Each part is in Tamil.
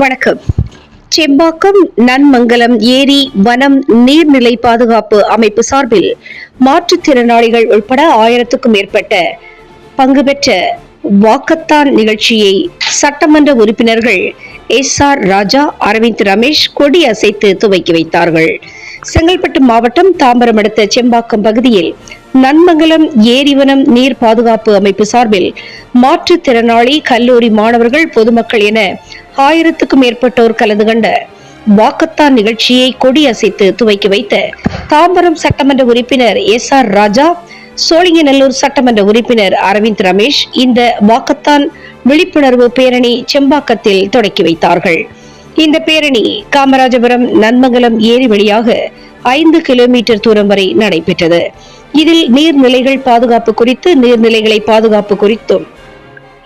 வணக்கம். செம்பாக்கம் நன்மங்கலம் ஏரி வனம் நீர்நிலை பாதுகாப்பு அமைப்பு சார்பில் மாற்றுத்திறனாளிகள் உட்பட ஆயிரத்துக்கும் மேற்பட்ட பங்கு பெற்ற வாக்கத்தான் நிகழ்ச்சியை சட்டமன்ற உறுப்பினர்கள் எஸ் ஆர் ராஜா அரவிந்த் ரமேஷ் கொடி அசைத்து துவக்கி வைத்தார்கள். செங்கல்பட்டு மாவட்டம் தாம்பரம் அடுத்த செம்பாக்கம் பகுதியில் நன்மங்கலம் ஏரிவனம் நீர் பாதுகாப்பு அமைப்பு சார்பில் மாற்றுத்திறனாளி கல்லூரி மாணவர்கள் பொதுமக்கள் என ஆயிரத்துக்கும் மேற்பட்டோர் கலந்து கொண்ட வாக்கத்தான் நிகழ்ச்சியை கொடியசைத்து துவக்கி வைத்த தாம்பரம் சட்டமன்ற உறுப்பினர் எஸ் ஆர் ராஜா சோழிங்கநல்லூர் சட்டமன்ற உறுப்பினர் அரவிந்த் ரமேஷ் இந்த வாக்கத்தான் விழிப்புணர்வு பேரணி செம்பாக்கத்தில் தொடக்கி வைத்தார்கள். இந்த பேரணி காமராஜபுரம் நன்மங்கலம் ஏரி வழியாக ஐந்து கிலோமீட்டர் தூரம் வரை நடைபெற்றது. இதில் நீர்நிலைகள் பாதுகாப்பு குறித்து நீர்நிலைகளை பாதுகாப்பு குறித்தும்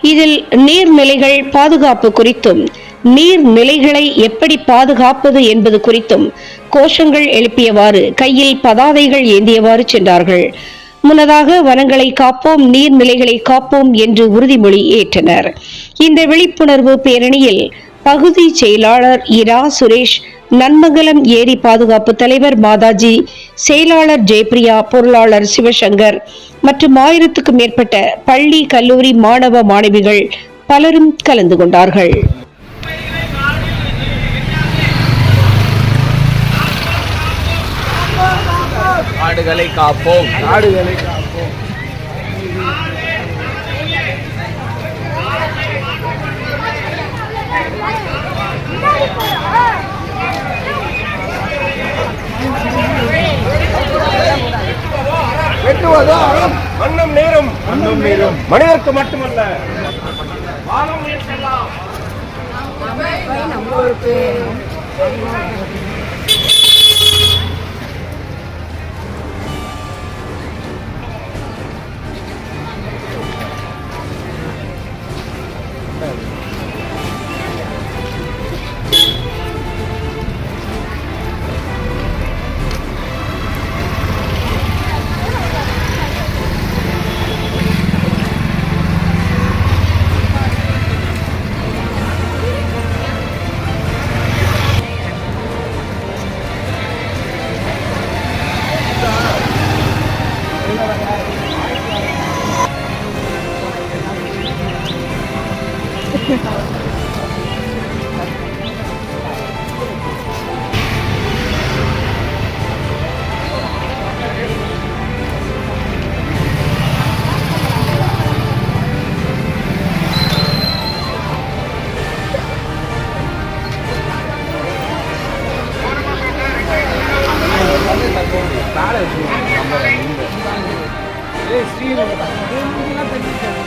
இதில் நீர்நிலைகள் பாதுகாப்பு குறித்தும் நீர்நிலைகளை எப்படி பாதுகாப்பது என்பது குறித்தும் கோஷங்கள் எழுப்பியவாறு கையில் பதாதைகள் ஏந்தியவாறு சென்றார்கள். முன்னதாக வனங்களை காப்போம் நீர்நிலைகளை காப்போம் என்று உறுதிமொழி ஏற்றனர். இந்த விழிப்புணர்வு பேரணியில் பகுதி செயலாளர் இரா சுரேஷ் நன்மங்கலம் ஏரி பாதுகாப்பு தலைவர் மாதாஜி செயலாளர் ஜெயபிரியா பொருளாளர் சிவசங்கர் மற்றும் ஆயிரத்துக்கும் மேற்பட்ட பள்ளி கல்லூரி மாணவ மாணவிகள் பலரும் கலந்து கொண்டார்கள். காடுகளை காப்போம். காடுகளை காப்போம். வெட்டுவதோ மண்ணும் நீரும். மண்ணும் நீரும். மனிதருக்கு மட்டுமல்ல. cara o que linda. acontecendo? não tem nada disso.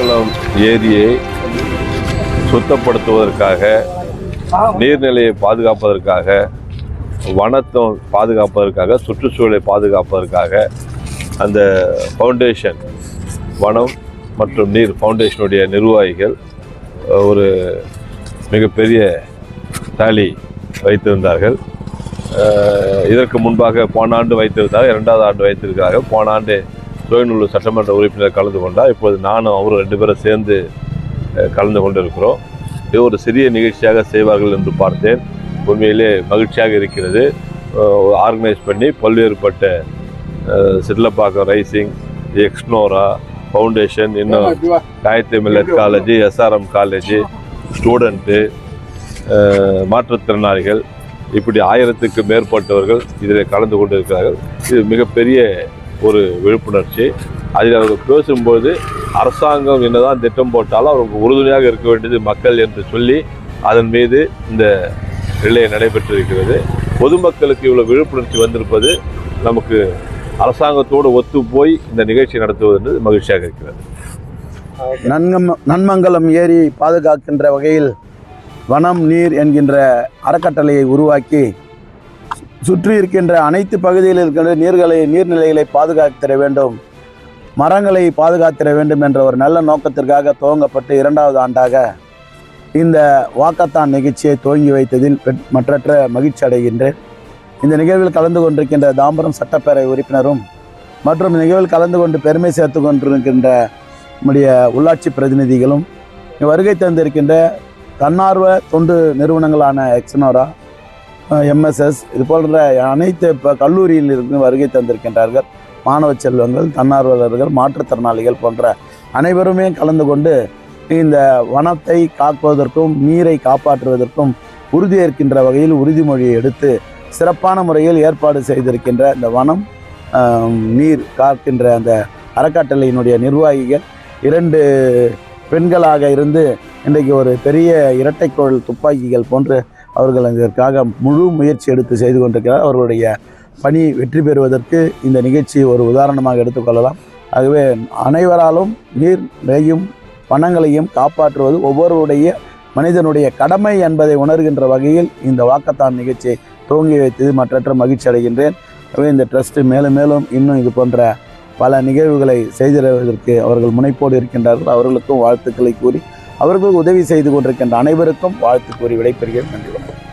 குளம் ஏரியை சுத்தப்படுத்துவதற்காக நீர்நிலையை பாதுகாப்பதற்காக வனத்தை பாதுகாப்பதற்காக சுற்றுச்சூழலை பாதுகாப்பதற்காக அந்த ஃபவுண்டேஷன் வனம் மற்றும் நீர் ஃபவுண்டேஷனுடைய நிர்வாகிகள் ஒரு மிகப்பெரிய தாலி வைத்திருந்தார்கள். இதற்கு முன்பாக போன ஆண்டு வைத்திருந்தார்கள் இரண்டாவது ஆண்டு வைத்திருக்கிறார்கள். போன ஆண்டு சோழநல்லூர் சட்டமன்ற உறுப்பினர் கலந்து கொண்டார் இப்போது நானும் அவரும் ரெண்டு பேரும் சேர்ந்து கலந்து கொண்டிருக்கிறோம். இது ஒரு சிறிய நிகழ்ச்சியாக செய்வார்கள் என்று பார்த்தேன். உண்மையிலே மகிழ்ச்சியாக இருக்கிறது. ஆர்கனைஸ் பண்ணி பல்வேறுபட்ட சிட்லப்பாக்கம் ரைசிங் எக்ஸ்னோரா ஃபவுண்டேஷன் இன்னும் Gayathri millet college SRM college student மாற்றுத்திறனாளிகள் இப்படி ஆயிரத்துக்கு மேற்பட்டவர்கள் இதில் கலந்து கொண்டு இருக்கிறார்கள் இது மிகப்பெரிய ஒரு விழிப்புணர்ச்சி. அதில் அவர்கள் பேசும்போது அரசாங்கம் என்னதான் திட்டம் போட்டாலும் அவருக்கு உறுதுணையாக இருக்க வேண்டியது மக்கள் என்று சொல்லி அதன் மீது இந்த ரிலே நடைபெற்றிருக்கிறது. பொதுமக்களுக்கு இவ்வளோ விழிப்புணர்ச்சி வந்திருப்பது நமக்கு அரசாங்கத்தோடு ஒத்து போய் இந்த நிகழ்ச்சி நடத்துவது என்பது மகிழ்ச்சியாக இருக்கிறது. நன்கம் நன்மங்கலம் ஏரி பாதுகாக்கின்ற வகையில் வனம் நீர் என்கின்ற அறக்கட்டளையை உருவாக்கி சுற்றி இருக்கின்ற அனைத்து பகுதியில் இருக்கின்ற நீர்களை நீர்நிலைகளை பாதுகாத்திட வேண்டும். மரங்களை பாதுகாத்திட வேண்டும் என்ற ஒரு நல்ல நோக்கத்திற்காக துவங்கப்பட்டு இரண்டாவது ஆண்டாக இந்த வாக்கத்தான் நிகழ்ச்சியை துவங்கி வைத்ததில் பெட்- மற்றற்ற மகிழ்ச்சி அடைகின்றேன். இந்த நிகழ்வில் கலந்து கொண்டிருக்கின்ற தாம்பரம் சட்டப்பேரவை உறுப்பினரும் மற்றும் நிகழ்வில் கலந்து கொண்டு பெருமை சேர்த்து கொண்டிருக்கின்ற நம்முடைய உள்ளாட்சி பிரதிநிதிகளும் வருகை தந்திருக்கின்ற தன்னார்வ தொண்டு நிறுவனங்களான எக்ஸனோரா எம்எஸ்எஸ் இது போன்ற அனைத்து இப்போ கல்லூரியில் இருந்து வருகை தந்திருக்கின்றார்கள். மாணவ செல்வங்கள் தன்னார்வலர்கள் மாற்றுத்திறனாளிகள் போன்ற அனைவருமே கலந்து கொண்டு இந்த வனத்தை காப்பதற்கும் நீரை காப்பாற்றுவதற்கும் உறுதியேற்கின்ற வகையில் உறுதிமொழியை எடுத்து சிறப்பான முறையில் ஏற்பாடு செய்திருக்கின்ற இந்த வனம் நீர் காக்கின்ற அந்த அறக்கட்டளையினுடைய நிர்வாகிகள். இரண்டு பெண்களாக இருந்து இன்றைக்கு ஒரு பெரிய இரட்டைக்கோள் துப்பாக்கிகள் போன்று அவர்கள் அதற்காக முழு முயற்சி எடுத்து செய்து கொண்டிருக்கிறார். அவர்களுடைய பணி வெற்றி பெறுவதற்கு இந்த நிகழ்ச்சி ஒரு உதாரணமாக எடுத்துக்கொள்ளலாம் ஆகவே அனைவராலும் நீர் நிறையும் வனங்களையும் காப்பாற்றுவது ஒவ்வொருவருடைய மனிதனுடைய கடமை என்பதை உணர்கின்ற வகையில் இந்த வாக்கத்தான் நிகழ்ச்சியை துவங்கி வைத்தது. மற்றற்ற மகிழ்ச்சி அடைகின்றேன். ஆகவே இந்த ட்ரஸ்ட்டு மேலும் மேலும் இன்னும் இது போன்ற பல நிகழ்வுகளை செய்திருவதற்கு அவர்கள் முனைப்போடு இருக்கின்றார்கள். அவர்களுக்கும் வாழ்த்துக்களை கூறி அவர்களுக்கு உதவி செய்து கொண்டிருக்கின்ற அனைவருக்கும் வாழ்த்து கூறி விடைபெறுகிறேன். நன்றி வணக்கம்.